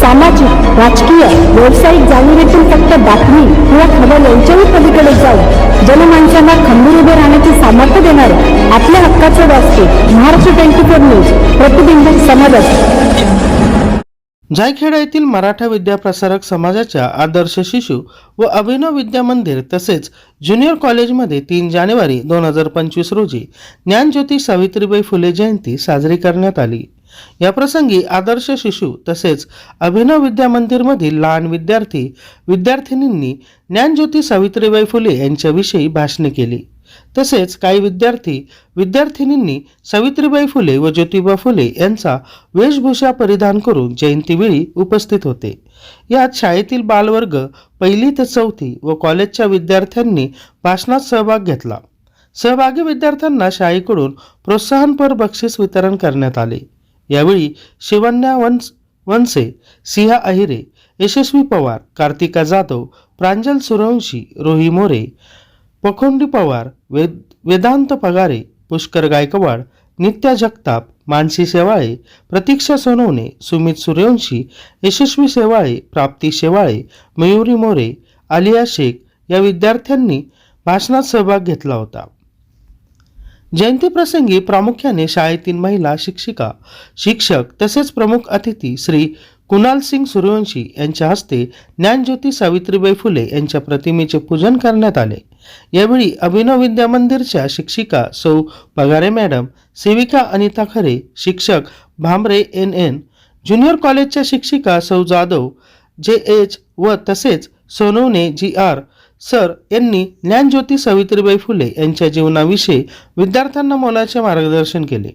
सामाजिक राजकीय व्यावसायिक जाणीवेतून फक्त बातमी किंवा खबर यांच्याही पलीकडे जाऊन जनमानसांना खंबीर उभे राहण्याचे सामर्थ्य देणारे आपल्या हक्काचे व्यासपीठ महाराष्ट्र ट्वेंटी फोर न्यूज प्रतिबिंब समाजात जायखेडा येथील मराठा विद्याप्रसारक समाजाच्या आदर्श शिशु व अभिनव विद्या मंदिर तसेच ज्युनियर कॉलेजमध्ये तीन जानेवारी दोन हजार पंचवीस रोजी ज्ञानज्योती सावित्रीबाई फुले जयंती साजरी करण्यात आली. याप्रसंगी आदर्श शिशु तसेच अभिनव विद्या मंदिरमधील लहान विद्यार्थी विद्यार्थिनींनी ज्ञानज्योती सावित्रीबाई फुले यांच्याविषयी भाषणे केली. तसेच काही विद्यार्थी विद्यार्थिनींनी सावित्रीबाई फुले व ज्योतिबा फुले यांचा वेशभूषा परिधान करून जयंतीवेळी उपस्थित होते. यात शाळेतील बालवर्ग पहिली ते चौथी व कॉलेजच्या विद्यार्थ्यांनी भाषणात सहभाग घेतला. सहभागी विद्यार्थ्यांना शाळेकडून प्रोत्साहनपर बक्षीस वितरण करण्यात आले. यावेळी शिवन्या वंस वनसे सिंहा अहिरे यशस्वी पवार कार्तिका जाधव प्रांजल सुरवंशी रोही मोरे पखोंडी पवार वेद वेदांत पगारे पुष्कर गायकवाड नित्या जगताप मानसी शेवाळे प्रतीक्षा सोनवणे सुमित सूर्यवंशी यशस्वी शेवाळे प्राप्ती शेवाळे मयुरी मोरे आलिया शेख या विद्यार्थ्यांनी भाषणात सहभाग घेतला होता. जयंतीप्रसंगी प्रामुख्याने शाळेतील महिला शिक्षिका शिक्षक तसेच प्रमुख अतिथी श्री कुणाल सिंग सूर्यवंशी यांच्या हस्ते ज्ञानज्योती सावित्रीबाई फुले यांच्या प्रतिमेचे पूजन करण्यात आले. यावेळी अभिनव विद्या मंदिरच्या शिक्षिका सौ पगारे मॅडम सेविका अनिता खरे शिक्षक भामरे एन एन ज्युनियर कॉलेजच्या शिक्षिका सौ जाधव जे एच व तसेच सोनवणे जी आर सर यांनी ज्ञानज्योती सावित्रीबाई फुले यांच्या जीवनाविषयी विद्यार्थ्यांना मोलाचे मार्गदर्शन केले.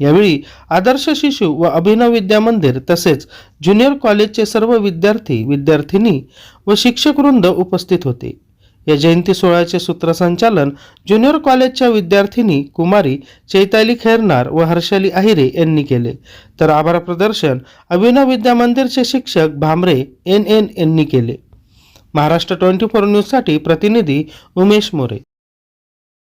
यावेळी आदर्श शिशु व अभिनव विद्या मंदिर तसेच ज्युनियर कॉलेजचे सर्व विद्यार्थी विद्यार्थिनी व शिक्षकवृंद उपस्थित होते. या जयंती सोहळ्याचे सूत्रसंचालन ज्युनियर कॉलेजच्या विद्यार्थिनी कुमारी चैताली खैरनार व हर्षाली आहिरे यांनी केले. तर आभार प्रदर्शन अभिनव विद्या मंदिरचे शिक्षक भामरे एन एन यांनी केले. महाराष्ट्र ट्वेंटी फोर न्यूजसाठी प्रतिनिधी उमेश मोरे.